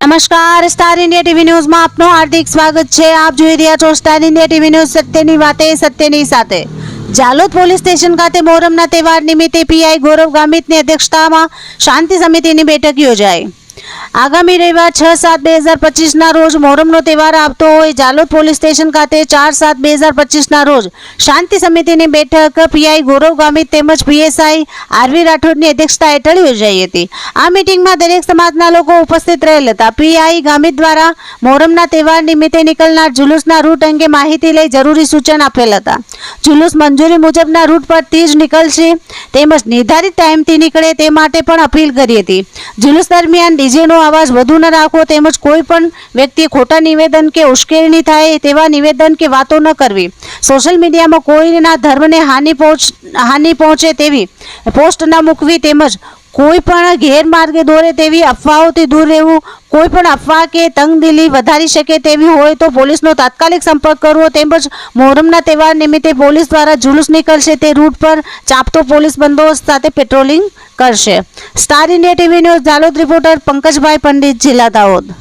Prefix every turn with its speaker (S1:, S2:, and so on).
S1: નમસ્કાર star India TV ન્યૂઝમાં આપનું હાર્દિક સ્વાગત છે. આપ જોઈ રહ્યા છો સ્ટાર ઇન્ડિયા ટીવી ન્યૂઝ સત્યની વાતે, સત્યની સાથે. જાલોદ પોલીસ સ્ટેશન ખાતે મોહરમના તહેવાર નિમિત્તે પીઆઈ ગૌરવ ગામિતની અધ્યક્ષતામાં શાંતિ સમિતિની બેઠક યોજાઈ. આગામી રવિવાર છ સાત બે હજાર પચીસના રોજ મોહરમનો તહેવાર આવતો હોય જાલોદ પોલીસ સ્ટેશન ખાતે ચાર સાત બે હજાર પચીસના રોજ શાંતિ સમિતિની બેઠક પીઆઈ ગૌરવ ગામિત તેમજ પીએસઆઈ આરવી રાઠોડની અધ્યક્ષતા હેઠળ યોજાઈ હતી. આ મિટિંગમાં દરેક સમાજના લોકો ઉપસ્થિત રહેલ હતા. પીઆઈ ગામિત દ્વારા મોહરમના તહેવાર નિમિત્તે નીકળનાર જુલુસના રૂટ અંગે માહિતી લઈ જરૂરી સૂચન આપેલ હતા. જુલુસ મંજૂરી મુજબના રૂટ પરથી જ નીકળશે તેમજ નિર્ધારિત ટાઈમથી નીકળે તે માટે પણ અપીલ કરી હતી. જુલુસ દરમિયાન ડીજેનો અવાજ વધુ ન રાખવો તેમજ કોઈ પણ વ્યક્તિએ ખોટા નિવેદન કે ઉશ્કેરણી થાય તેવા નિવેદન કે વાતો ન કરવી. સોશિયલ મીડિયામાં કોઈના ધર્મને હાનિ પહોંચ, હાનિ પહોંચે તેવી પોસ્ટ ન મૂકવી તેમજ કોઈ પણ ગેરમાર્ગે દોરે તેવી અફવાઓથી દૂર રહેવું, કોઈ પણ અફવા કે તંગદિલી વધારી શકે તેવી હોય તો પોલીસનો તાત્કાલિક સંપર્ક કરવો તેમજ મોહરમના તહેવાર નિમિત્તે પોલીસ દ્વારા જુલુસ નીકળશે તે રૂટ પર ચાપતો પોલીસ બંદોબસ્ત સાથે પેટ્રોલિંગ કરશે. Star India TV news, Zalod reporter Pankajbhai Pandit, જિલ્લા દાહોદ.